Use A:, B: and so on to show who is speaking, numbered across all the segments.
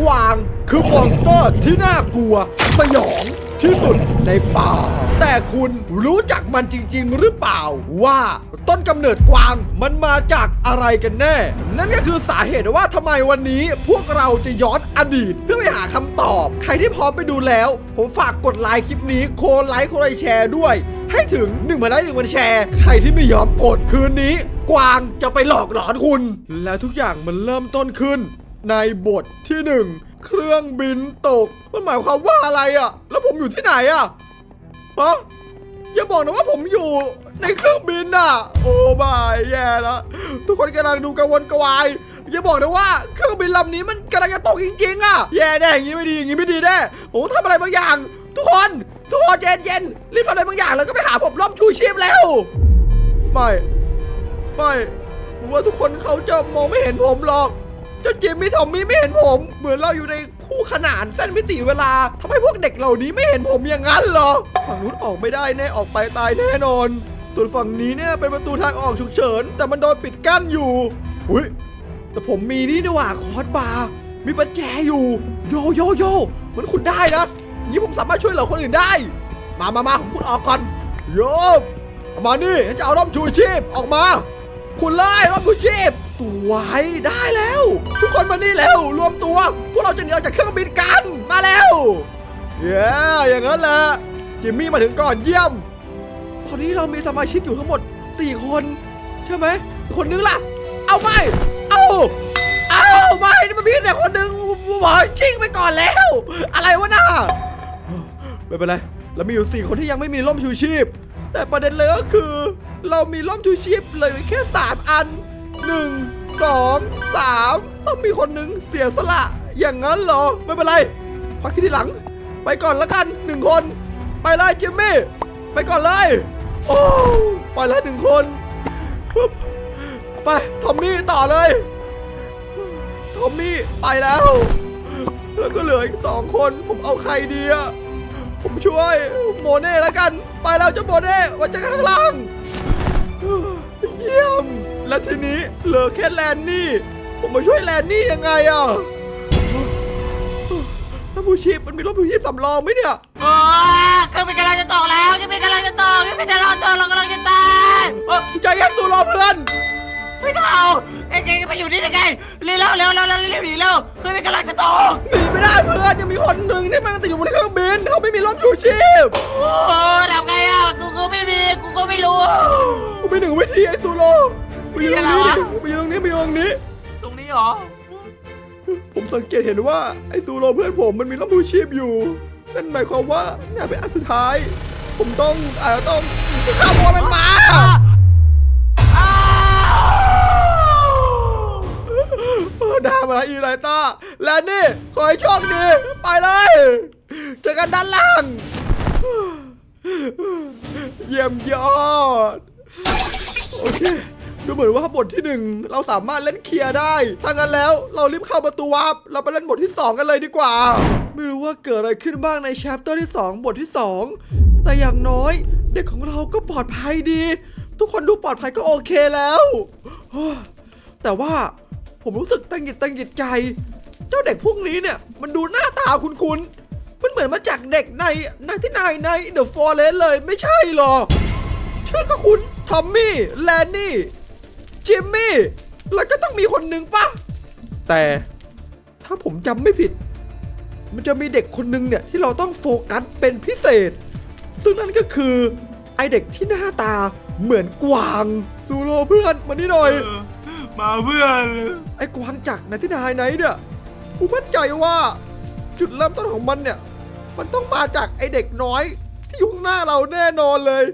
A: กวางคือมอนสเตอร์ที่น่ากลัว สยองที่สุดในป่า แต่คุณรู้จักมันจริง ๆ หรือเปล่า ว่าต้นกำเนิดกวางมันมาจากอะไรกันแน่ นั่นก็คือสาเหตุว่าทำไมวันนี้พวกเราจะย้อนอดีตเพื่อไปหาคำตอบ ใครที่พร้อมไปดูแล้ว ผมฝากกดไลค์คลิปนี้โคนไลค์โคนไลค์แชร์ด้วย ให้ถึง1นึ่งพันไลค์หนึ่งพันแชร์ ใครที่ไม่ยอมกดคืนนี้ กวางจะไปหลอกหลอนคุณ และทุกอย่างมันเริ่มต้นขึ้น ในบทที่หนึ่งเครื่องบินตก มันหมายความว่าอะไรอะ่ะ แล้วผมอยู่ที่ไหนอะ่ะฮะอย่าบอกนะว่าผมอยู่ในเครื่องบินอะ โอ้บายแย่แล้วทุกคนกำลังดูกังวลกระวายอย่าบอกนะว่าเครื่องบินลำนี้มันกำลังจะตกจริงๆอะแย่แน่อย่างนี้ไม่ดีอย่างนี้ไม่ดีแน่ผมต้ทำอะไรบางอย่าง ทุกคนทุกคนเย็นเย็นรีบทำอะไรบางอย่างแล้วก็ไปหาผมร่มชูชีพแล้วไม่ไม่ผมว่าทุกคนเขาจะมองไม่เห็นผมหรอก เจ้าจิมมี่ทอมมี่ไม่เห็นผม เหมือนเราอยู่ในคู่ขนานเส้นมิติเวลาทำให้พวกเด็กเหล่านี้ไม่เห็นผมอย่างนั้นเหรอ ฝั่งนู้นออกไม่ได้แน่ออกไปตายแน่นอน ส่วนฝั่งนี้เนี่ยเป็นประตูทางออกฉุกเฉิน แต่มันโดนปิดกั้นอยู่อุ้ยแต่ผมมีนี่นี่หว่าคอร์สบาร์มีปัญแจอยู่ โยโยโยมันคุณได้นะงนี้ผมสามารถช่วยเหลือคนอื่นได้ มามามาผมคุณออกก่อนโยเอามานี่จะเอาร่มชูชีพออกมา คุณเลยร่มชูชีพ สวยได้แล้ว ทุกคนมานี่เร็วรวมตัว พวกเราจะหนีออกจากเครื่องบินกันมาแล้วเย้อย่างนั้นแหละจิมมี่มาถึงก่อนเยี่ยมตอนนี้เรามีสมาชิกอยู่ทั้งหมด 4 คนใช่ไหมคนนึงล่ะ เอาไปเอาเอาไม่นี่มันมีแต่คนนึงหวาชิงไปก่อนแล้ว อะไรวะน่ะไม่เป็นไรเรามีอยู่ 4 คนที่ยังไม่มีร่มชูชีพ แต่ประเด็นเลยก็คือ เรามีร่มชูชีพเลยแค่ 3 อัน 1 2 3ต้องมีคนหนึ่งเสียสละ อย่างนั้นเหรอ ไม่เป็นไรขอคิดทีหลัง ไปก่อนละกันหนึ่งคน ไปเลยจิมมี่ ไปก่อนเลย โอ้ไปแล้วหนึ่งคน ไปทอมมี่ต่อเลยทอมมี่ไปแล้ว แล้วก็เหลืออีกสองคน ผมเอาใครดีอะผมช่วยโมเน่แล้วกัน ไปแล้วเจ้าโมเน่ไว้เจะข้างล่างเยี่ยม และทีนี้เหลือแค่แลนนี่ ผมมาช่วยแลนนี่ยังไงอะถ้าผู้ชีพมันมีรถผู้ชีพสำรองไหมเนี่ย
B: โอ้เครื่องบินกำลังจะตกแล้วเครื่องบินกำลังจะตกเครื่องบินกำลังจะตกเรากำลังจะตายเอ้อ
A: ใจเย็นตัวรอเพื่อน
B: ไม่เอาเอ็งเอ็งไปอยู่นี่ได้ไงร็วเร็วเร็วเร็วเร็วเร็วหนีเร็วเครื่องบินกำลังจะตก
A: หนีไม่ได้เพื่อนยังมีคนหนึ่งที่มันติดอยู่บนเครื่องบินเขาไม่มีร่มชูชีพ
B: โอ้ทำไงอะกูก็ไม่มีกูก็ไม่รู้
A: กูมีหนึ่งวิธีไอ้ซูโร ไปยืนตรงนี้ดิไปยืนตรงนี้ไปยืนตรงนี้
B: ตรงนี้เหรอ
A: ผมสังเกตเห็นว่าไอ้ซูโรเพื่อนผมมันมีร่มชูชีพอยู่ นั่นหมายความว่าเนี่ยเป็นอันสุดท้าย ผมต้องอาจจะต้องฆ่าตัวมันมา
B: อ้าว
A: เออได้มาแล้วอีไลต้า และนี่ ขอให้โชคดี ไปเลยเจอกันด้านล่าง เยี่ยมยอด โอเค ดูเหมือนว่าบทที่หนึ่งเราสามารถเล่นเคลียร์ได้ถ้างั้นแล้วเรารีบเข้าประตูวาร์ปเราไปเล่นบทที่ 2 กันเลยดีกว่า ไม่รู้ว่าเกิดอะไรขึ้นบ้างในแชปเตอร์ที่ 2 บทที่ 2 แต่อย่างน้อยเด็กของเราก็ปลอดภัยดี ทุกคนดูปลอดภัยก็โอเคแล้ว แต่ว่าผมรู้สึกตังหิดตังหิดใจ เจ้าเด็กพวกนี้เนี่ยมันดูหน้าตาคุ้นๆมันเหมือนมาจากเด็กในในที่นายในเดอะฟอเรสเลยไม่ใช่หรอชื่อก็คุณทอมมี่แลนนี่ จิมมี่ แล้วก็ต้องมีคนหนึ่งปะแต่ถ้าผมจำไม่ผิด มันจะมีเด็กคนหนึ่งเนี่ย ที่เราต้องโฟกัสเป็นพิเศษ ซึ่งนั่นก็คือ ไอเด็กที่หน้าตาเหมือนกวางซูโรเพื่อนมานี่หน่อย
B: มาเพื่อน
A: ไอ้กวางจากไหนที่นายไหนเนี่ยกูมั่นใจว่า จุดเริ่มต้นของมันเนี่ย มันต้องมาจากไอเด็กน้อย ที่อยู่ข้างหน้าเราแน่นอนเลย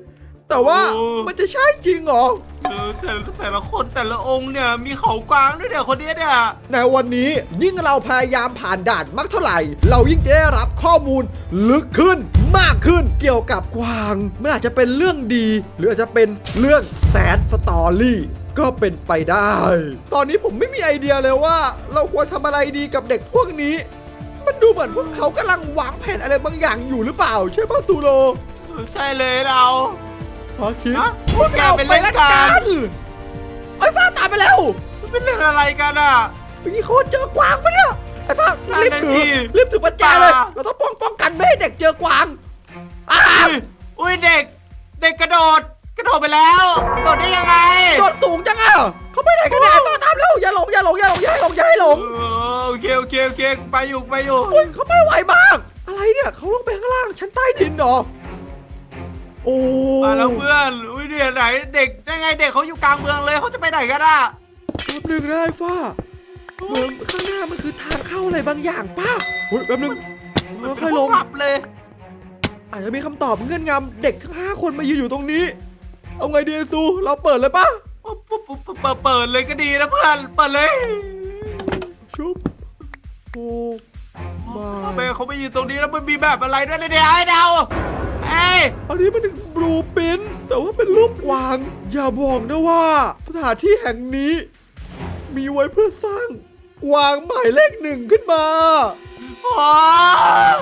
A: แต่ว่ามันจะใช่จริงเหรอ
B: เออแต่แต่ละคนแต่ละองค์เนี่ยมีเขากวางด้วยเนี่ยคนนี้เนี่ย
A: ในวันนี้ยิ่งเราพยายามผ่านด่านมากเท่าไหร่ เรายิ่งจะได้รับข้อมูลลึกขึ้นมากขึ้นเกี่ยวกับกวางมันอาจจะเป็นเรื่องดี หรืออาจจะเป็นเรื่องแซดสตอรี่ก็เป็นไปได้ ตอนนี้ผมไม่มีไอเดียเลยว่า เราควรทำอะไรดีกับเด็กพวกนี้ มันดูเหมือนพวกเขากำลังวางแผนอะไรบางอย่างอยู่หรือเปล่า ใช่ป่ะซูโร
B: ใช่เลยเรา
A: พอคิด
B: ฮะ
A: พวกเรา
B: แกเป็น
A: ไป
B: เล่
A: ละ
B: นกั
A: กันนไอ้ยฟ้าตามไปแล้ว
B: มันเป็นเรื่องอะไรกันอะ
A: เมื่อกี้เขาเจอกวางปะเนี่ยไอ้ฟ้า
B: นั่น
A: รีบ
B: น่ะ
A: ถือ
B: สิ
A: รีบถือปัจจัยเลย
B: ป่า
A: เราต้องป้องป้องกันไม่ให้เด็กเจอกวางอ้าว
B: อุ้ยอุ้ยเด็ก เด็กกระโดด กระโดดไปแล้วโดดได้ยังไง
A: โดดสูงจังอะเขาไปไหนกันเนี่ยไอ้ฟ้าตามแล้วอย่าหลงอย่าหลงอย่าหลงอย่าให้หลงอย่าให้หลง
B: เออโอเคโอเคโอเคไปอยู่ไปอยู่
A: อุ้ยเขาไปไวมาก อะไรเนี่ยเขาลงไปข้างล่างชั้นใต้ดินเหรอ โอ้
B: มาแล้วเพื่อนอุ้ยเดี๋ยวไหนเด็กยังไงเด็กเขาอยู่กลางเมืองเลยเขาจะไปไหนกันอะ
A: แป๊บหนึงนะไอ้ฟ้าเหมือนข้างหน้ามันคือทางเข้าอะไรบางอย่างป่ะอุ้ยแป๊บหนึงเราค่อยลง
B: ปรับเลย
A: อาจจะมีคำตอบเงื่อนงำเด็กทั้งห้าคนมายืนอยู่ตรงนี้ เอาไงดีไอ้ซู เราเปิดเลยป่ะ
B: ปุ๊บปุ๊บปุ๊บปุ๊บเปิดเปิดเลยก็ดีนะเพื่อนเปิดเลย
A: ชุบโอ้มา
B: ทำไมเขาไปยืนตรงนี้แล้วมันมีแบบอะไรด้วยเนี่ยเดี๋ยวไอ้เดาเอ้ย
A: อันนี้มันเป็นบลูปินแต่ว่าเป็นรูปกวาง อย่าบอกนะว่า สถานที่แห่งนี้ มีไว้เพื่อสร้างกวางหมายเลขหนึ่งขึ้นมา
B: ว้าว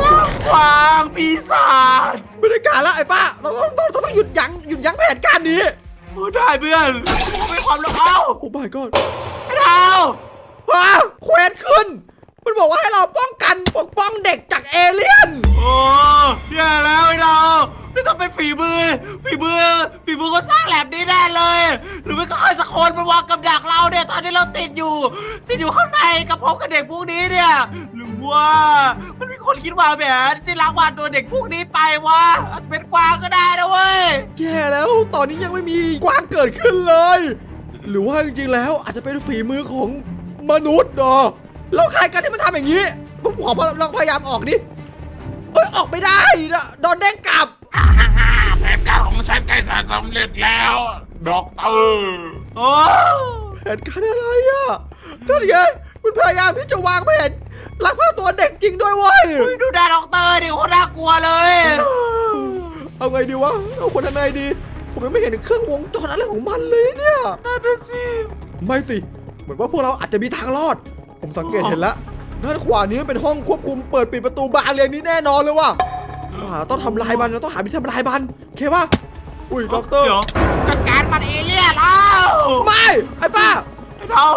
B: สร้างกวางปีศาจ
A: ไม่ได้การละไอ้ฟ้าเราต้องต้องต้องต้องหยุดยั้งหยุดยั้งแผนการนี้
B: โอ้ได้เพื่อนไม่ความรู้เอ้า
A: โอ้ my god
B: ไอ้เดา
A: ว้าเควสขึ้น มันบอกว่าให้เราป้องกันปกป้องเด็กจากเอเลี่ยน
B: โอ้แย่แล้วไอ้เดานี่ต้องเป็นฝีมือ ฝีมือ ฝีมือก็สร้างแลบนี้แน่เลย หรือไม่ก็ใครสักคนมาวางกับดักเราเนี่ย ตอนที่เราติดอยู่ ติดอยู่ข้างในกับพบกับเด็กพวกนี้เนี่ย หรือว่ามันมีคนคิดว่าแบบที่ลักวานตัวเด็กพวกนี้ไปวะอาจจะเป็นกวางก็ได้นะเว้ย
A: แย่แล้ว ตอนนี้ยังไม่มีกวางเกิดขึ้นเลย หรือว่าจริงๆแล้วอาจจะเป็นฝีมือของมนุษย์เนาะ แล้วใครกันที่มันทำอย่างนี้ผมขอลองพยายามออกดิเอ้ยออกไม่ได้นะโดนเด้งกลับ
C: แผนการของฉันใกล้จะสำเร็จแล้วด็อกเตอร์
B: โอ้
A: แผนการอะไรอะนั่นไงมันพยายามที่จะวางแผนลักพาตัวเด็กจริงด้วยเว้ย
B: ดูดาด็อกเตอร์ดิโคตรน่ากลัวเลย
A: เอาไงดีวะเอาคนทำไงดี ผมยังไม่เห็นเครื่องวงจรอะไรของมันเลยเนี่ย
B: นั่นน่ะสิ
A: ไม่สิ เหมือนว่าพวกเราอาจจะมีทางรอด ผมสังเกตเห็นแล้วด้านขวานี้เป็นห้องควบคุมเปิดปิดประตูบานเรียงนี้แน่นอนเลยว่ะอ่าต้องทำลายมันเราต้องหาวิธีทำลายมันโอเคป่ะอุ้ยด็อกเตอร์
B: เดี๋ยวจัดการมันเอเลี่ยนแล้ว
A: ไม่ไอ้ป้า
B: ไอ้เดา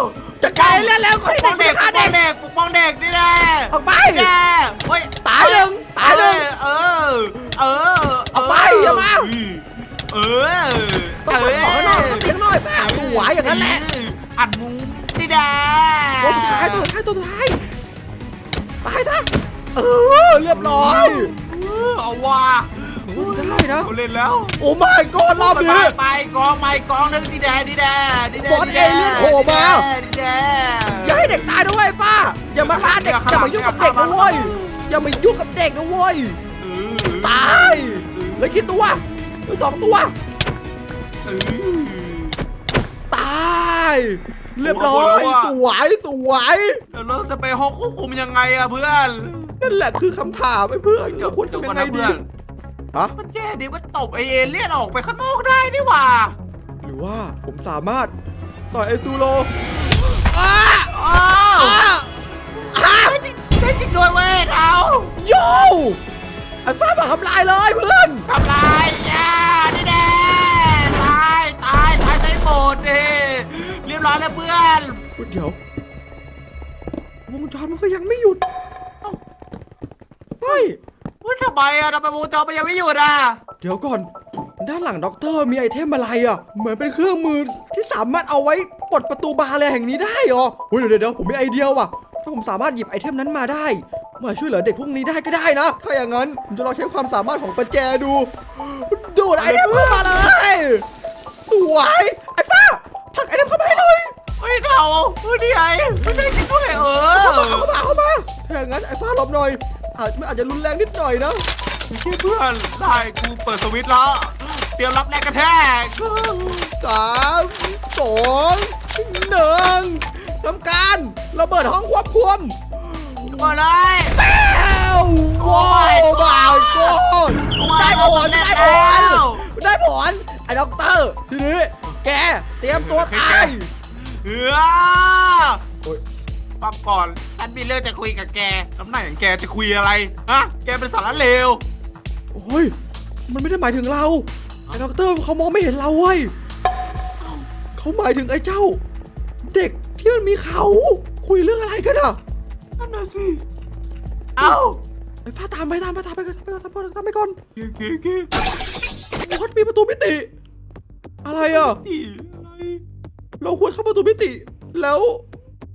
A: จะกลายเล่นแล้วก็
B: ป
A: ที่
B: กป้
A: เด็
B: อง
A: ก
B: เด็
A: ฆ่าก
B: ป
A: เด็
B: ก
A: ก
B: ป้องเด็กปกป้องเด็กนี่แน่
A: ออกไป
B: แน่เฮ้ย
A: ตายหนึ่งตายหนึ่ง
B: เออเออ
A: เอาไปอย่ามา
B: เออ
A: ต้องขอข้างนอกต้องเตียงน้อยป้าสวยอย่างนั้นแหละ
B: อัดมุ้ง นี่แน่
A: ตัวสุดท้ายตัวสุดท้ายตัวสุดท้ายตายซะเออเรียบร้อย
B: เออเอาว่ะ
A: ได้นะ
B: เขาเล่นแล้ว
A: โอ้ไม่ก็รอบ
B: ไป
A: นี้
B: ไปกองไปกองนึงดีแดดีแดดีแด
A: บอสเอเลี่ยนโผล่มา
B: ดีแด
A: อย่าให้เด็กตายด้วยป้า อย่ามาฆ่าเด็กอย่ามายุ่งกับเด็กนะเว้ยอย่ามายุ่งกับเด็กนะเว้ยตายเหลือกี่ตัวเหลือสองตัวตาย เรียบร้อยสวยสวย
B: เดี๋ยวเราจะไปห้องควบคุมยังไงอะเพื่อน
A: นั่นแหละคือคำถามไอ้เพื่อนเราควรทำยังไงดีฮะ
B: มันแย่ดีว่าตบไอเอเลี่ยนออกไปข้างนอกได้นี่หว่า
A: หรือว่าผมสามารถต่อยไอซูโรอ้า
B: อ้าว
A: อ้าอ้า
B: ได้จริงได้จริงด้วยเว้ยเรา
A: โยไอ้ฟ้าฝังทำลายเลยเพื่อน
B: ทำลายย่านี่แน่ตายตายตายใส่หมดดิเรียบร้อยแล้วเพื่อน
A: เดี๋ยว วงจรมันก็ยังไม่หยุดเอ้าเฮ้ย
B: ว่าทำไมอะทำไมวงจรมันยังไม่หยุดอะ
A: เดี๋ยวก่อน ด้านหลังด็อกเตอร์มีไอเทมอะไรอะ เหมือนเป็นเครื่องมือที่สามารถเอาไว้ปลดประตูบานอะไรแห่งนี้ได้เหรอเฮ้ยเดี๋ยวเดี๋ยวผมมีไอเดียว่ะ ถ้าผมสามารถหยิบไอเทมนั้นมาได้มาช่วยเหลือเด็กพวกนี้ได้ก็ได้นะ ถ้าอย่างนั้นผมจะลองใช้ความสามารถของประแจดู ดูดไอเทมเข้ามาเลย สวยไอ้ฟ้า ผลักไอเทมเข้ามาให้เลย
B: เฮ้ยเราเฮ้ยนี่ไงไม่ได้จริงด้วยเอ
A: เข้ามา
B: อ
A: เข้ามาเข้ามาถ้าอย่างนั้นไอ้ฟ้าหลบหน่อยอาจมันอาจจะรุนแรงนิดหน่อยนะ
B: โอเคเพื่อนได้กูเปิดสวิตช์แล้ว เตรียมรับแรงกระแทก
A: สามสองหนึ่งทำการระเบิดห้องควบคุม
B: มาเลย
A: แป้วว้าวบายก็ได้ผลได้ผลได้ผลไอ้ด็อกเตอร์ทีนี้ แก เตรียมตัวตาย
B: เฮ้ย
A: โอ๊ย
B: ปั๊บก่อนฉันมีเรื่องจะคุยกับแกน้ำหน้าอย่างแกจะคุยอะไร ฮะ แกเป็นสารเลว
A: โอ้ย มันไม่ได้หมายถึงเรา ไอ้ด็อกเตอร์เขามองไม่เห็นเราเว้ยเขาหมายถึงไอ้เจ้า เด็กที่มันมีเขาคุยเรื่องอะไรกันอะ
B: นั่นน่ะสิ เอ้า
A: ไอ้ฟ้าตามไปตามไปตามไปก่อนตามไปก่อนตามไปก่อนตามไปก่อน
B: โอเคโอเค
A: วัดมีประตูมิติ อะไรอะ
B: นี่อะไร
A: เราควรเข้าประตูมิติ แล้ว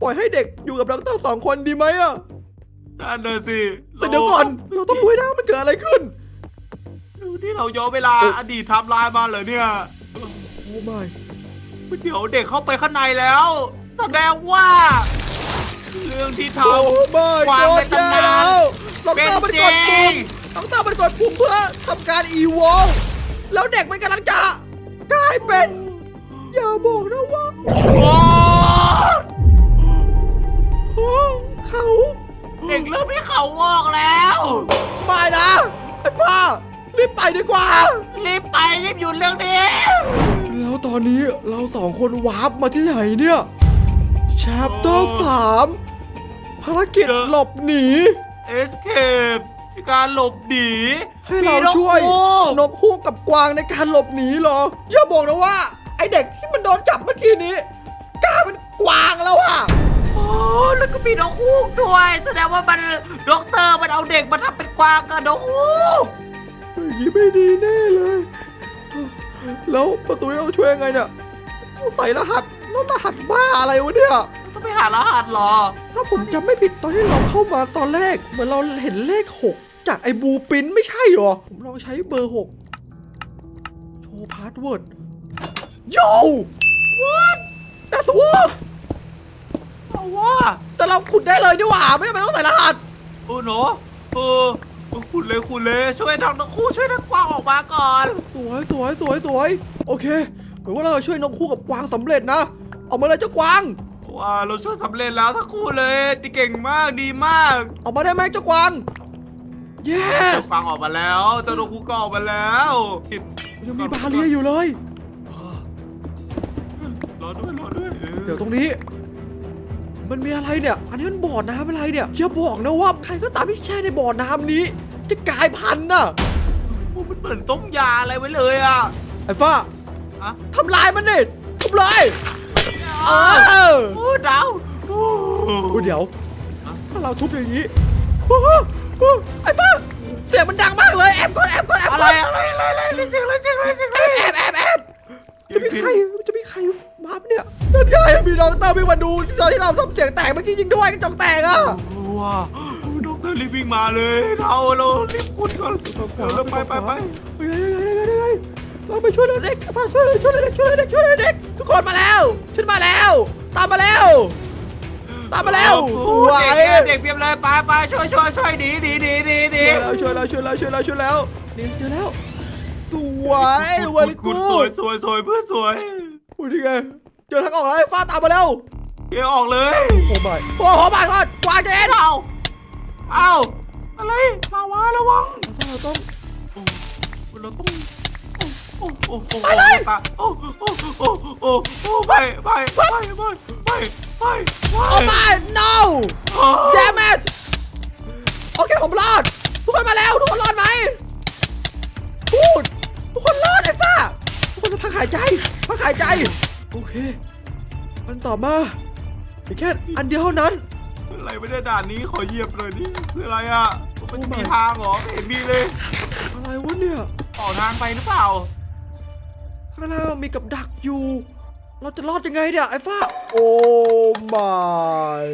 A: ปล่อยให้เด็กอยู่กับดรสองคนดีไหมอะ
B: นั่นน่ะสิ
A: แต่เดี๋ยวก่อน เราต้องรู้ให้ได้ว่ามันเกิดอะไรขึ้น
B: นี่เราย้อนเวลา
A: เออ
B: อดีตไทำลายมาเหรอเนี่ย
A: โอ้ไม่
B: เดี๋ยวเด็กเข้าไปข้างในแล้วแสดงว่า เรื่องที่ท
A: โอ้ไม่
B: ความ
A: ก
B: ใน
A: ดแย่
B: ตำนาน
A: แล้วด
B: เป็น
A: รมัน
B: จริ
A: กดปุ่
B: ง
A: มดรมันกดปุ่มเพื่อทำการอีโวแล้วเด็กมันกำลังจะ กลายเป็น อย่าบอกนะว่า
B: โอ้
A: โอ้เขา
B: เด็กเริ่มให้เขาวอกแล้ว
A: ไม่นะ ไอ้ฟ้า รีบไปดีกว่า
B: รีบไปรีบหยุดเรื่องนี้
A: แล้วตอนนี้เราสองคนวาร์ปมาที่ไหนเนี่ยแชปเตอร์สามภารกิจ
B: เจอ
A: หลบหนี
B: escape การหลบหนี
A: ให้เรา
B: มีนก
A: ช่วย
B: ฮูก
A: นกฮูกกับกวางในการหลบหนีเหรออย่าบอกนะว่า ไอเด็กที่มันโดนจับเมื่อกี้นี้กลายเป็นกวางแล้วอะ
B: โอ้แล้วก็มีนกฮูกด้วย แสดงว่ามันด็อกเตอร์มันเอาเด็กมาทำเป็นกวางกับนกฮูก
A: อย่างนี้ไม่ดีแน่เลย แล้วประตูนี้เราช่วยยังไงเนี่ยต้องใส่รหัสแล้วรหัสบ้าอะไรวะเนี่ย
B: ต้องไปหารหัสเหรอ
A: ถ้าผมจำไม่ผิดตอนที่เราเข้ามาตอนแรกเหมือนเราเห็นเลข6 จากไอ้บูปินไม่ใช่เหรอ ผมลองใช้เบอร์6โชว์พาสเวิร์ดโย่ what that's what
B: เอาว่า
A: แต่เราขุดได้เลยดีหว่า ไม่จำเป็นต้องใส่รหัส
B: โอ้โหนเออเออคุณเลยคุณเลยช่วยทางนกฮูกช่วยทางกวางออกมาก่อน
A: สวยสวยสวยสวยโอเคเหมือนว่าเราจะช่วยนกคู่กับกวางสำเร็จนะออกมาเลยเจ้ากวาง
B: ว่าเราช่วยสำเร็จแล้วทั้งคู่เลยดีเก่งมากดีมาก
A: ออกมาได้ไหมเจ้ากวาง yes
B: ฟังออกมาแล้วเจ้านกฮูกก็ออกมาแล้วผิด
A: ยังมีบาเรียอยู่เลย
B: รอด้วยรอด้วย
A: เดี๋ยวตรงนี้ มันมีอะไรเนี่ย อันนี้มันบ่อน้ำอะไรเนี่ยอย่าบอกนะว่าใครก็ตามที่แช่ในบ่อน้ำนี้ จะกลายพันธุ์น่ะ
B: โอ้มันเหมือนต้มยาอะไรไว้เลยอะ
A: ไอ้ฟ้า
B: อะ
A: ทำลายมันดิทำลายเออ
B: โอ้ดาวโอ้
A: โอ้เดี๋ยว ถ้าเราทุบอย่างนี้โอ้โห โอ้โหไอ้ฟ้าเสียงมันดังมากเลยแอบก่อนแอบก่อนแอบ
B: อะไร
A: ก่อน
B: อะไรอะไรอะไรเสียงอะไรเสียงอะไรเสียงอะ
A: แอ
B: ไร
A: บแอบแอบแอบจะมีใครจะมีใครมาปะเนี่ยนั่นไงมีน้องเต้าวิ่งมาดูตอนที่เราทำเสียงแตกเมื่อกี้ยิงด้วยกระจกแตกอะ
B: ว้าวดอกเตอร์รีบวิ่งมาเลยเราเรารีบพูดก่อนเราไปไปไป
A: เฮ้ยเฮ้ยเฮ้ยเฮ้ยเฮ้ยเฮ้ยเราไปช่วยเหลือเด็กฟ้าช่วยช่วยเหลือเด็กช่วยเหลือเด็กช่วยเหลือเด็กทุกคนมาแล้วฉันมาแล้ว ตามมาแล้ว ตามมาแล้วสวย
B: เด็กเด็กเพียบเลยไปไปช่วยช่วยช่วยหนีหนีหนีหนีหนี
A: ช่วยแล้วช่วยแล้วช่วยแล้วช่วยแล้วนี่เจอแล้ว สวยวันกู
B: สวยสวยสวยเพื่อนสวย
A: โอ้ยนี่ไงเจอทางออกแล้วไอ้ฟ้าตามมาแล้ว
B: เดี๋ยวออกเลย
A: โอ้ไม่โอ้โหมาก่อนกวางเจน
B: เอาเอาอะไรลาวาระวัง
A: เราต้อง
B: เราต้อง ไปเลยโไปไปไปไปไปไปไป
A: ออกมา no โอ้ damn it โอเคผมรอด ทุกคนมาแล้ว ทุกคนรอดไหมพูดทุกคนรอดไอ้ฟ้าทุกคนจะพักหายใจพักหายใจ โอเค มันต่อมาอีกแค่อันเดียวเท่านั้น
B: อะไรไม่ได้ด่านนี้ขอเยียบเลยนี่คืออะไรอะมันมีทางเหรอไม่เห็นมีเลย
A: อะไรวะเนี่ย
B: ต่อทางไปหรือเปล่า
A: ข้างหน้ามีกับดักอยู่ เราจะรอดยังไงเนี่ยไอ้ฟ้า โอ้ my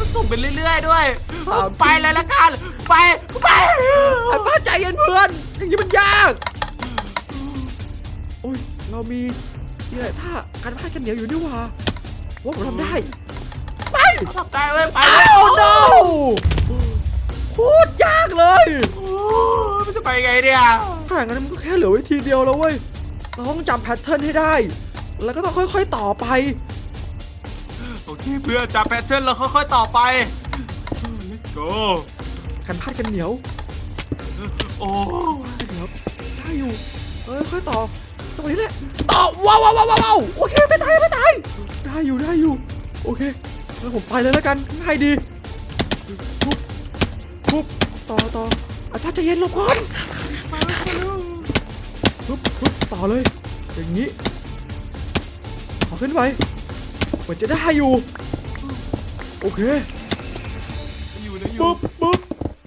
B: มันส่งไปเรื่อยๆด้วย
A: ครับ
B: ไปเลยละกัน ไป ไป
A: ไอ้ฟ้าใจเย็นเพื่อน อย่างนี้มันยาก โอ้ย เรามีนี่แหละถ้าการพาดกันเหนียวอยู่นี่หว่าว่าผมทำได้ ไป
B: ทำได้เว้ยไป
A: อ้าว no โคตรยากเลย
B: โอ้มันจะไปไงเนี่ย
A: ถ้าอย่างนั้นมันก็แค่เหลือไว้ทีเดียวแล้วเว้ย เราต้องจำแพทเทิร์นให้ได้ แล้วก็ต้องค่อยๆต่อไป
B: โอเคเพื่อนจับแพทเทิร์นแล้วค่อยๆต่อไป let's go
A: กันพาดกันเหนียว
B: โอ้
A: กันเหนียวได้อยู่เอ้ยค่อยต่อตรงนี้แหละต่อว้าวว้าวว้าวว้าวโอเคไม่ตายไม่ตายได้อยู่ได้อยู่ โอเคแล้วผมไปเลยแล้วกันง่ายดีปุ๊บปุ๊บต่อต่อไอ้ฟ้าใจเย็นหลบก่อน
B: มาแล้วมาแล้ว
A: ปุ๊บปุ๊บ ต่อเลย อย่างนี้ ขอขึ้นไปเหมือนจะได้อยู่ โอเค
B: อยู่ได้อยู่
A: ปึ๊บปึ๊บ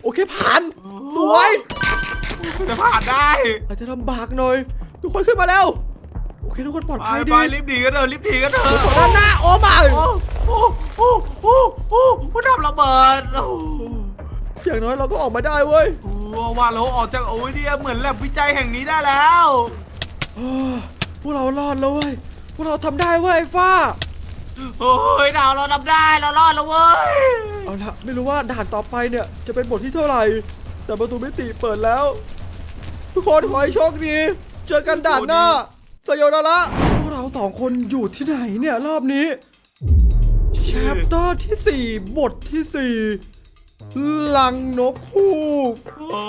A: โอเคผ่าน สวย
B: จะผ่านได้
A: อาจจะลำบากหน่อย ทุกคนขึ้นมาแล้ว โอเคทุกคนปลอด
B: ไป
A: ภัย
B: ไป
A: ดี
B: รีบหนีกันเถอะรีบหนีกันเถอะ
A: ฝั่งด้านหน้าโอ้มา
B: โอ้โอ้โอ้โอ้โอ้ผู้ทำระเบิดโอ้
A: อย่างน้อยเราก็ออกมาได้เว้ย
B: โอ้ว่าเราออกจากโอ้ยเดียเหมือนแลบวิจัยแห่งนี้ได้แล้ว
A: เออ พวกเรารอดแล้วเว้ย พวกเราทำได้เว้ยไอ้ฟ้า
B: โอ้ยดาวเราทำได้เรารอดแล้วเว้ย
A: เอาละไม่รู้ว่าด่านต่อไปเนี่ยจะเป็นบทที่เท่าไหร่ แต่ประตูมิติเปิดแล้ว ทุกคนขอให้โชคดี เจอกันด่านหน้า สยนาระพวกเราสองคนอยู่ที่ไหนเนี่ยรอบนี้ แชปเตอร์ที่ 4 บทที่ 4 ลังนกฮูก
B: โอ้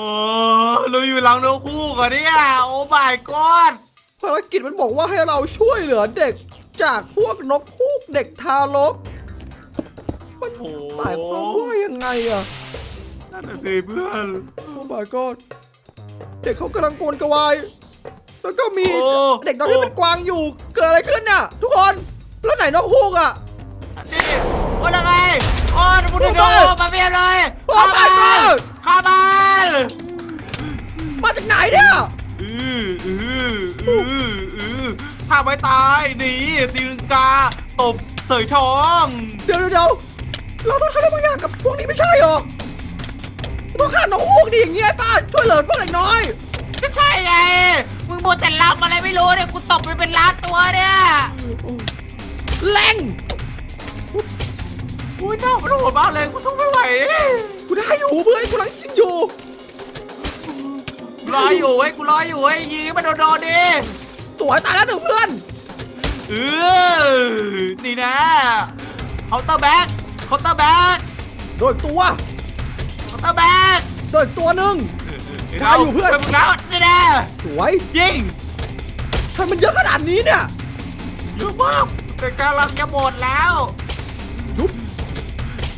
B: เราอยู่หลังนกคู่กันเนี่ยโอ้ my god
A: ภารกิจมันบอกว่าให้เราช่วยเหลือเด็กจากพวกนกฮูกเด็กทารก มัน
B: โอ้
A: หมายความว่ายังไงอะ
B: นั่นน่ะสิเพื่อน
A: โอ้ my god เด็กเขากำลังโกนกระวาย แล้วก็มี
B: โอ้
A: เด็กน้อยที่เป็นกวางอยู่ เกิดอะไรขึ้นน่ะ ทุกคน แล้วไหนนกฮูกอะ
B: นี่ว่ายังไงโอ้ดูดู
A: โอ้
B: ดู
A: my
B: มาเพียบเลย
A: โอ้ my god
B: ข้ามัน
A: มาจากไหนเนี่ย
B: ออืออืออือถ้าไม่ตายหนีตีลังกาตบเสยท้อง
A: เดี๋ยวเดี๋ยวเดี๋ยวเราต้องทำอะไรบางอย่างกับพวกนี้ไม่ใช่หรอต้องฆ่านกฮูกดิอย่างเงี้ยป้าช่วยเหลือพวกเด็กน้อย
B: ก็ใช่ไง มึงโมวแต่ลำอะไรไม่รู้เนี่ย กูตบไปเป็นล้านตัวเนี่ย
A: แรง
B: อุ้ยน้ามันโหดมากเลย กูสู้ไม่ไหว
A: กูได้อยู่เพื่อนกูกำลังยิงอยู่
B: รออยู่เว้ยกูรออยู่เว้ยยิงให้มันโดนๆดิ
A: สวยตายแล้วหนึ่งเพื่อน
B: เออนี่นะเคาน์เตอร์แบ็กเคาน์เตอร์แบ็ก
A: โดนตัว
B: เคาน์เตอร์แบ็ก
A: โดนตัวหนึ่งได้อยู่เพื่อน
B: มึงแล้วนี่นะ
A: สวย
B: ยิง
A: ทำไมมันเยอะขนาดนี้เนี่ย
B: เยอะมากแต่กำลังจะหมดแล้ว
A: จุ๊บ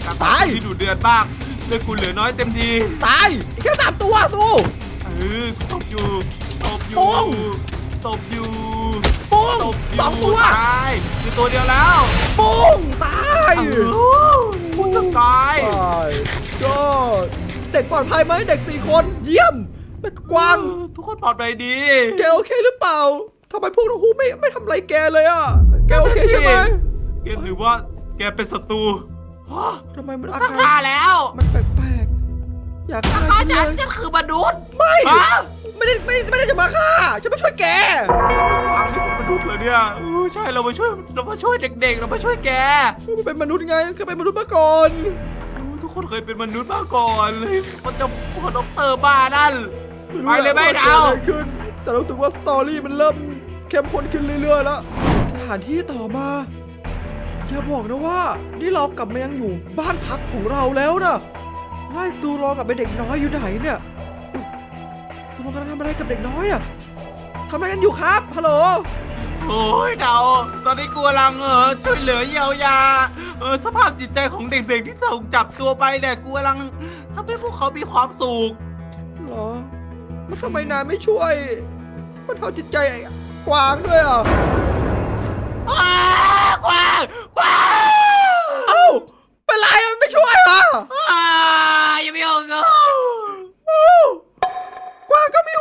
B: การ
A: ตาย
B: ที่ดุเดือดมากเลยกูเหลือน้อยเต็มที
A: ตายอีกแค่สามตัวสู้
B: เออตบอยู่ตบอยู่
A: โป้ง
B: ตบอยู่
A: ปุ้ง
B: ตบอยู่
A: สองตัว
B: ตายคือตัวเดียวแล้ว
A: ปุ้งตาย
B: กูจะตาย
A: ตายก็เด็กปลอดภัยไหมเด็กสี่คนเยี่ยมเด็กกวาง
B: ทุกคนปลอดภัยดี
A: แกโอเคหรือเปล่าทำไมพวกนกฮูกไม่ไม่ทำอะไรแกเลยอะแกโอเคใช่ไหม
B: แกหรือว่าแกเป็นศัตรูฮะ
A: ทำไมมันอา
B: ฆ่า
A: การ
B: แล้ว
A: มันแปลกๆ อยากฆ่า
B: ฆ่า
A: ฉัน
B: ฉัน
A: เลย
B: ฉันคือมนุษย์
A: ไม่
B: ฮะ
A: ไม่ได้ไม่ได้ไม่ได้จะมาฆ่าฉันมาช่วยแก
B: วางนี่เป็นมนุษย์เหรอเนี่ยเออใช่เรามาช่วยเรามาช่วยเด็กๆ เรามาช่วยแก
A: มันเป็นมนุษย์ไงเคยเป็นมนุษย์มาก่อน
B: เออทุกคนเคยเป็นมนุษย์มาก่อนเลยมันจะพวกด็อกเตอร์บ้านั่น ไปเลยไม่
A: รู้
B: เดา
A: ว่าเกิดอะไรขึ้นแต่รู้สึกว่าสตอรี่มันเริ่มเข้มข้นขึ้นเรื่อยๆแล้ว สถานที่ต่อมา อย่าบอกนะว่า นี่เรากลับมายังอยู่บ้านพักของเราแล้วนะ ไล่ซูรอกับไอเด็กน้อยอยู่ไหนเนี่ยอุ๊ยซูรอกำลังทำอะไรกับเด็กน้อยอะทำอะไรกันอยู่ครับฮัลโหล
B: โอ้ยเดาตอนนี้กูกำลังเออช่วยเหลือเยียวยาเออสภาพจิตใจของเด็กๆที่ถูกจับตัวไปเนี่ยกูกำลังทำให้พวกเขามีความสุข
A: เหรอแล้วทำไมนายไม่ช่วย มันเทาจิตใจไอ้กวางด้วยอะ
B: อ้าวกวางกวาง
A: เอ้าเป็นไรมันไม่ช่วยอะ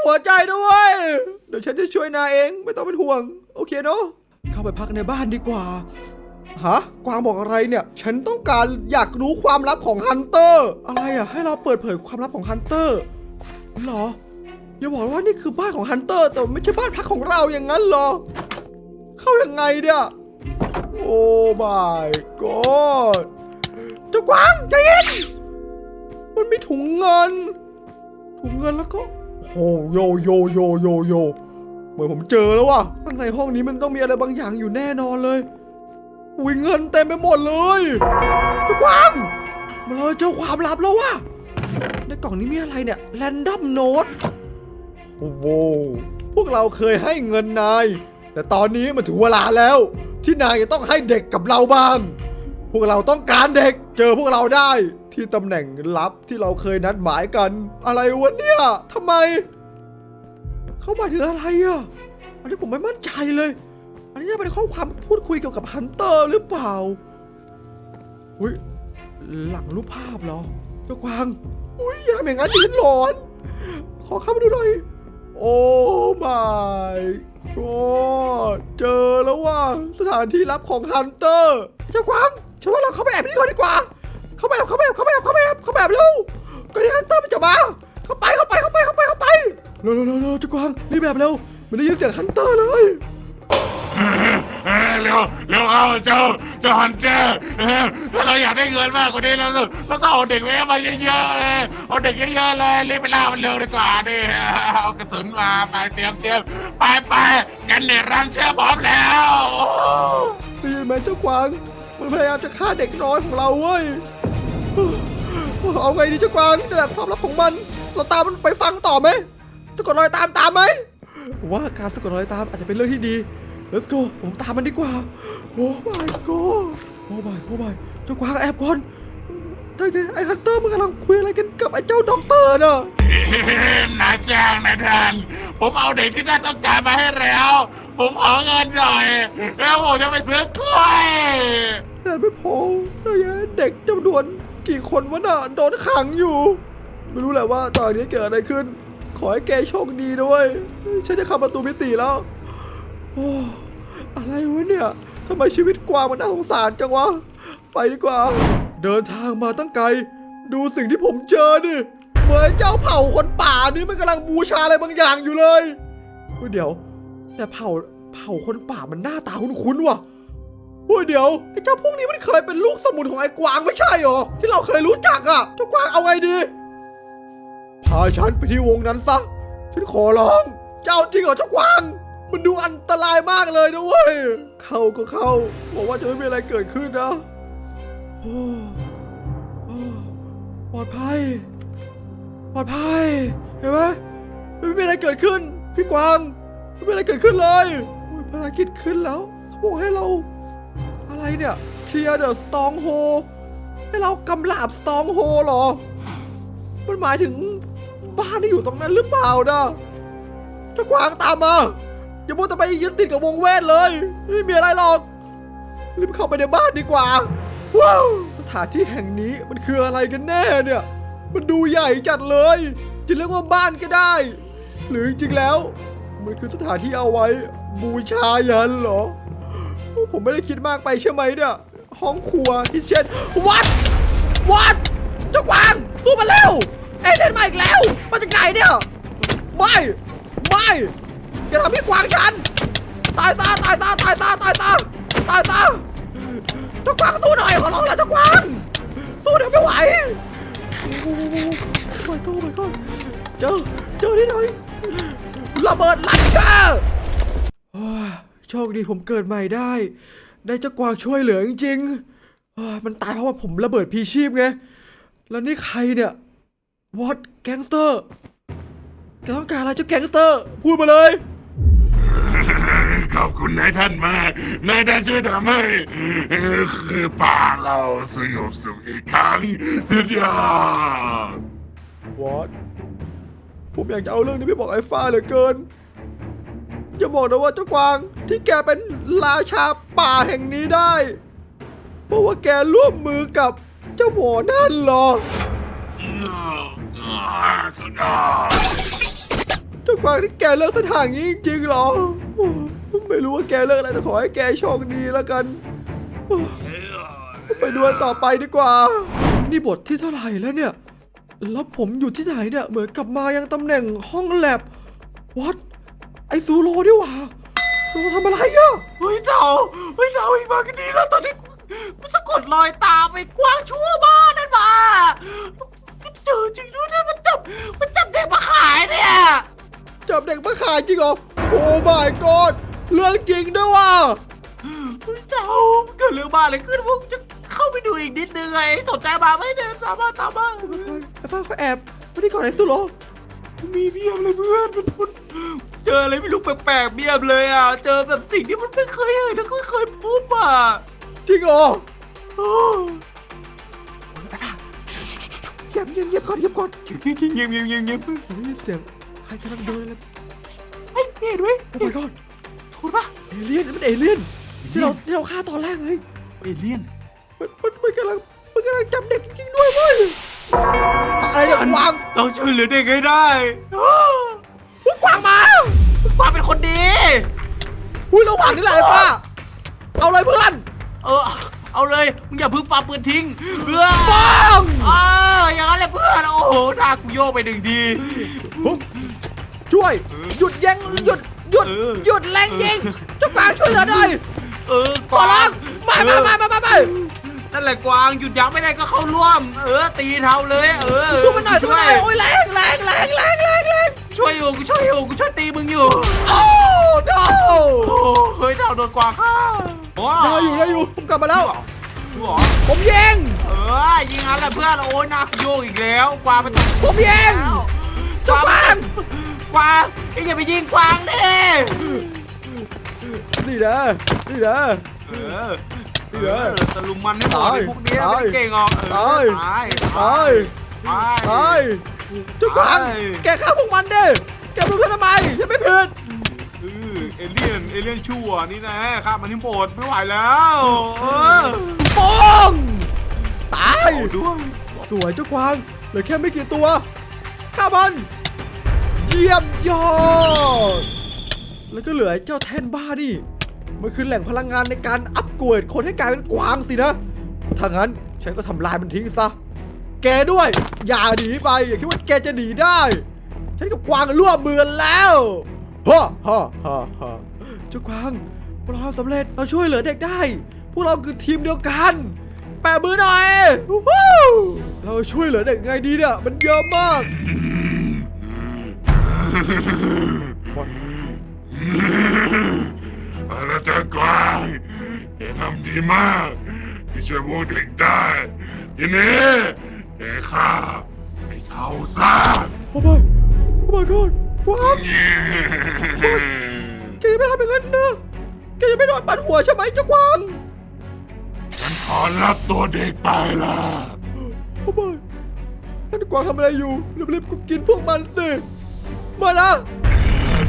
A: หัวใจด้วย เดี๋ยวฉันจะช่วยนายเองไม่ต้องเป็นห่วง โอเคเนาะเข้าไปพักในบ้านดีกว่าฮะกวางบอกอะไรเนี่ย ฉันต้องการอยากรู้ความลับของฮันเตอร์ อะไรอะ ให้เราเปิดเผยความลับของฮันเตอร์เหรอ อย่าบอกว่านี่คือบ้านของฮันเตอร์ แต่ไม่ใช่บ้านพักของเราอย่างนั้นหรอ เข้ายังไงเนี่ย โอ้ my god เจ้ากวางใจเย็นมันมีถุงเงิน ถุงเงินแล้วก็ โหโยโยโยโยโยเหมือนผมเจอแล้วว่ะข้างในห้องนี้มันต้องมีอะไรบางอย่างอยู่แน่นอนเลยอุ้ยเงินเต็มไปหมดเลยเจ้ากวางมาเลยเจอความลับแล้วว่ะในกล่องนี้มีอะไรเนี่ยแรนดอมโน้ตโอ้โหพวกเราเคยให้เงินนาย แต่ตอนนี้มันถึงเวลาแล้ว ที่นายจะต้องให้เด็กกับเราบ้าง พวกเราต้องการเด็ก เจอพวกเราได้ที่ตำแหน่งลับที่เราเคยนัดหมายกัน อะไรวะเนี่ยทำไม เขาหมายถึงอะไรอะ อันนี้ผมไม่มั่นใจเลย อันนี้เป็นข้อความพูดคุยเกี่ยวกับฮันเตอร์หรือเปล่า อุ้ยหลังรูปภาพเหรอ เจ้ากวาง อุ้ยอย่าทำอย่างนั้นดิฉันหลอน ขอเข้ามาดูหน่อยโอ้ my god เจอแล้วว่าสถานที่ลับของฮันเตอร์ เจ้ากวาง ฉันว่าเราเข้าไปแอบที่นี่ก่อนดีกว่า เข้าไปแอบเข้าไปแอบเข้าไปแอบเข้าไปแอบเข้าไปแอบเร็วก่อนที่ฮันเตอร์มันจะมา เข้าไปเข้าไปเข้าไปเข้าไปเข้าไปเร็วเร็วเร็วเร็วเจ้ากวางรีบแบบเร็วมันได้ยินเสียงฮันเตอร์เลย
C: เออเร็วเร็วเอาเจ้าเจ้าฮันเตอร์เออถ้าเราอยากได้เงินมากกว่านี้แล้วเราต้องเอาเด็กแม่มาเยอะๆเลยเอาเด็กเยอะๆเลยรีบไปล่ามันเร็วดีกว่าดิเอากระสุนมาไปเตรียมเตรียมไปไปกันเนตรันเชื่อพร้อมแล้วโอ้
A: ได้ยินไหมเจ้ากวาง มันพยายามจะฆ่าเด็กน้อยของเราเว้ย เอาไงดีเจ้ากวางนี่แหละความลับของมัน เราตามมันไปฟังต่อไหมสะกดรอยตามตามไหมผมว่าการสะกดรอยตามอาจจะเป็นเรื่องที่ดี let's go ผมตามมันดีกว่า โอ้ my god โอ้ my โอ้ my เจ้ากวางแอบก่อนได้ไงไอ้ฮันเตอร์มันกำลังคุยอะไรกันกับไอ้เจ้าด็อกเตอร์น่ะ
C: นายจ้างนายท่านผมเอาเด็กที่น่าต้องการมาให้แล้ว ผมขอเงินหน่อย แล้วผมจะไปซื้อกล้วย
A: แต่ไม่พอได้ไงเด็กจำนวนกี่คนวะน่ะโดนขังอยู่ ไม่รู้แหละว่าตอนนี้เกิดอะไรขึ้น ขอให้แกโชคดีด้วยฉันจะเข้าประตูมิติแล้วโอ้อะไรวะเนี่ยทำไมชีวิตกวางมันน่าสงสารจังวะ ไปดีกว่า เดินทางมาตั้งไกล ดูสิ่งที่ผมเจอดิเหมือนเจ้าเผ่าคนป่านี่มันกำลังบูชาอะไรบางอย่างอยู่เลยเฮ้ยเดี๋ยว แต่เผ่าเผ่าคนป่ามันหน้าตาคุ้นๆว่ะ เฮ้ยเดี๋ยวไอ้เจ้าพวกนี้มันเคยเป็นลูกสมุนของไอ้กวางไม่ใช่หรอที่เราเคยรู้จักอะเจ้ากวางเอาไงดี พาฉันไปที่วงนั้นซะ ฉันขอร้อง เจ้าจริงเหรอเจ้ากวาง มันดูอันตรายมากเลยนะเว้ย เข้าก็เข้าบอกว่าจะไม่มีอะไรเกิดขึ้นนะโอ้ปลอดภัย ปลอดภัย เห็นไหมไม่มีอะไรเกิดขึ้น พี่กวาง ไม่มีอะไรเกิดขึ้นเลยอุ๊ยภารกิจขึ้นแล้วเขาบอกให้เรา อะไรเนี่ยเคลียร์เดอะสตองโฮให้เรากำลาบสตองโฮหรอ มันหมายถึงบ้านที่อยู่ตรงนั้นหรือเปล่านะจ้ากวางตามมาอย่ามัวแต่ไปยึดติดกับวงเวทเลยไม่มีอะไรหรอกรีบเข้าไปในบ้านดีกว่าว้าวสถานที่แห่งนี้มันคืออะไรกันแน่เนี่ย มันดูใหญ่จัดเลย จะเรียกว่าบ้านก็ได้ หรือจริงๆแล้ว มันคือสถานที่เอาไว้ บูชายันเหรอ ผมไม่ได้คิดมากไปใช่ไหมเนี่ย ห้องครัวคิเช่นวัดวัดเจ้ากวาง สู้มาเร็ว เอเดนมาอีกแล้วมาจากไหนเนี่ย ไม่ ไม่ อย่าทำพี่กวางฉัน ตายซะตายซะตายซะตายซะตายซะเจ้ากวางสู้หน่อยขอร้องแล้วเจ้ากวาง สู้เดี๋ยวไม่ไหวโอ้โหโอ้ my god โอ้ my god เจอเจอที่ไหนระเบิดลันเชอร์ โอ้ยโชคดีผมเกิดใหม่ได้ ได้เจ้ากวางช่วยเหลือจริงๆโอ้ยมันตายเพราะว่าผมระเบิดพีชีพไง แล้วนี่ใครเนี่ยวอตแก๊งสเตอร์แกต้องการอะไรเจ้าแก๊งสเตอร์ พูดมาเลย
C: ขอบคุณนายท่านมาก นายท่านช่วยทำให้เอ่อคือป่าเราสงบสุขอีกครั้งสุดยอด
A: วอตผมอยากจะเอาเรื่องนี้ไปบอกไอ้ฟ้าเหลือเกิน อย่าบอกนะว่าเจ้ากวาง ที่แกเป็นราชาป่าแห่งนี้ได้เพราะว่าแกร่วมมือกับเจ้าหมอนั่นหรอ
C: สุดยอด
A: เจ้ากวางที่แกเลิกสถานนี้จริงหรอ ไม่รู้ว่าแกเลิกอะไรแต่ขอให้แกโชคดีแล้วกัน ไปดูกันต่อไปดีกว่า นี่บทที่เท่าไหร่แล้วเนี่ย แล้วผมอยู่ที่ไหนเนี่ย เหมือนกลับมายังตำแหน่งห้องแลบวัด ไอซูโรดิหว่าซูโรทำอะไรอะ
B: เฮ้ยเดาเฮ้ยเดาอีกมากันดีแล้วตอนนี้กูสะกดรอยตามไปกว้างชั่วบ้านนั่นมาก็เจอจริงด้วยเนี่ยมันจับมันจับเด็กมาขายเนี่ย
A: จับเด็กมาขายจริงเหรอโอ้ my god เรื่องจริงด้วยว่ะ
B: เฮ้ยเดาเกิดเรื่องบ้าอะไรขึ้นพวกจะเข้าไปดูอีกนิดนึงไงสนใจมาไหมเนี่ยตามมาตามมา
A: ไอ้ป้าเขาแอบไม่ได้ก่อนไอ้ซูโร
B: มีเบียบเลยเพื่อนมันมันเจออะไรไม่รู้แปลกๆเบียบเลยอะ เจอแบบสิ่งที่มันไม่เคยเห็นแล้วก็เคยพบอะ
A: จริงเหรอ
B: โอ้
A: ไอ้ป้าเงียบเงียบเงียบก่อนเงียบก่อน
B: เงียบเงียบเงียบเงียบเงียบเงียบ
A: ผมได้ยินเสียงใครกำลังเดินเลย
B: เฮ้ยเห็นไหม
A: โอ้ my god
B: ถูกปะ
A: เอเลี่ยนมันเอเลี่ยนที่เราที่เราฆ่าตอนแรกไง
B: เอเลี่ยน
A: มันมันมันกำลังมันกำลังจับเด็กจริงๆด้วยเว้ยอะไรเนี่ยกวาง
B: ต้องช่วยเหลือเด็กให้ได้
A: อุ๊ยกวางมา
B: กวางเป็นคนดี
A: อุ้ยระหว่างนี้แหละไอ้ป้า เอาเลยเพื่อน
B: เออ เอาเลย มึงอย่าเพึ่งปาปืนทิ้งเพื่อ
A: ปัง
B: เอออย่างนั้นแหละเพื่อน โอ้โหหน้ากูโยกไปหนึ่งที
A: ปุ๊บช่วย หยุดยิงหยุดหยุด
B: เออ
A: หยุดแรงยิงเจ้ากวางช่วยเหลือหน่อย
B: เออ
A: ขอร้องมามามามามามา
B: นั่นแหละกวางหยุดยั้งไม่ได้ก็เข้าร่วม เออ ตีเท้าเลย เออ
A: สู้มันหน่อยสู้มันหน่อยโอ้ยแรงแรงแรงแรงแรงแรง
B: ช่วยอยู่กูช่วยอยู่กูช่วยตีมึงอยู่
A: โอ้ no
B: โอ้เฮ้ยเท้าโดนกวางฆ่าโอ้
A: ได้อยู่ได้อยู่ผมกลับมาแล้ว
B: ดูเหรอ
A: ผมยิง
B: เออยิงงั้นแหละเพื่อนโอ้ยหน้ากูโยกอีกแล้วกวางมัน
A: ผมยิง
B: แล้ว
A: เจ้ากวาง
B: กวางไอ้อย่าไปยิงกวางดิ
A: นี่นะนี่นะ
B: เออ
A: เออ
B: ตะลุมมันให้หมด
A: ตาย
B: ไอ้พวกเนี้ย
A: ตาย
B: ไม่เก่งหรอกเออ
A: ตาย
B: ตาย
A: ตาย
B: ตาย
A: ไอ้เจ้ากวาง
B: ตาย
A: แกฆ่าพวกมันดิแกรู้เพื่อนทำไมฉันไม่ผิด
B: เออเอเลี่ยนเอเลี่ยนชั่วนี่นะฆ่ามันให้หมดไม่ไหวแล้วเออ
A: ปองตาย
B: เอาด้วย
A: สวยเจ้ากวางเหลือแค่ไม่กี่ตัวฆ่ามันเยี่ยมยอด แล้วก็เหลือไอ้เจ้าแทนบ้านี่มันคือแหล่งพลังงานในการอัปเกรดคนให้กลายเป็นกวางสินะถ้างั้นฉันก็ทำลายมันทิ้งซะ แกด้วย อย่าหนีไปอย่าคิดว่าแกจะหนีได้ ฉันกับกวางร่วมมือนแล้วฮ่าฮ่าฮ่าฮ่าเจ้ากวางพวกเราทำสำเร็จเราช่วยเหลือเด็กได้ พวกเราคือทีมเดียวกัน แปะมือหน่อยเราช่วยเหลือเด็กไงดีเนี่ยมันเยอะมาก
C: เอาละเจ้ากวางแกทำดีมากที่ช่วยพวกเด็กได้ทีนี้ แกฆ่าไอ้เท่าซะ
A: โอ้ my โอ้ my god กวางแกจะไม่ทำอย่างนั้นนะแกจะไม่โดนปัดหัวใช่ไหมเจ้ากวาง
C: ฉันขอรับตัวเด็กไปละ
A: โอ้ไม่ท่านกวางทำอะไรอยู่รีบๆก็กินพวกมันสิมานะ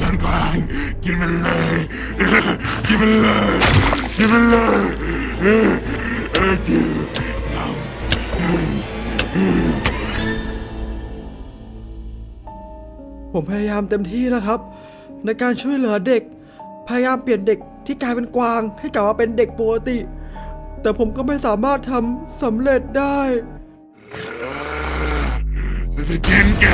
C: ท่านกวางกินมันเลยกินมันเลยกินมันเลยเออเออกิน
A: ผมพยายามเต็มที่นะครับ ในการช่วยเหลือเด็ก พยายามเปลี่ยนเด็กที่กลายเป็นกวาง ให้กลับมาเป็นเด็กปกติ แต่ผมก็ไม่สามารถทำสำเร็จได้
C: กินแก